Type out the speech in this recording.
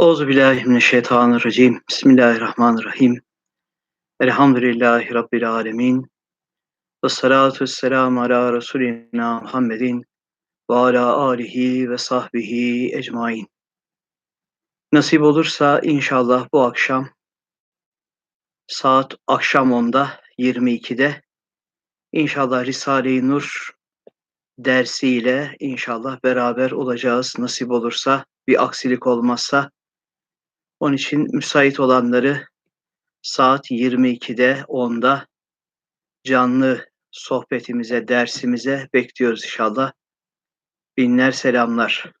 Euzubillahimineşşeytanirracim. Bismillahirrahmanirrahim. Elhamdülillahi Rabbil alemin. Ve salatu vesselamu ala Resulina Muhammedin ve ala alihi ve sahbihi ecmain. Nasip olursa inşallah bu akşam saat akşam 10'da 22'de inşallah Risale-i Nur dersiyle inşallah beraber olacağız. Nasip olursa bir aksilik olmazsa onun için müsait olanları saat 22'de 10'da canlı sohbetimize, dersimize bekliyoruz inşallah. Binler selamlar.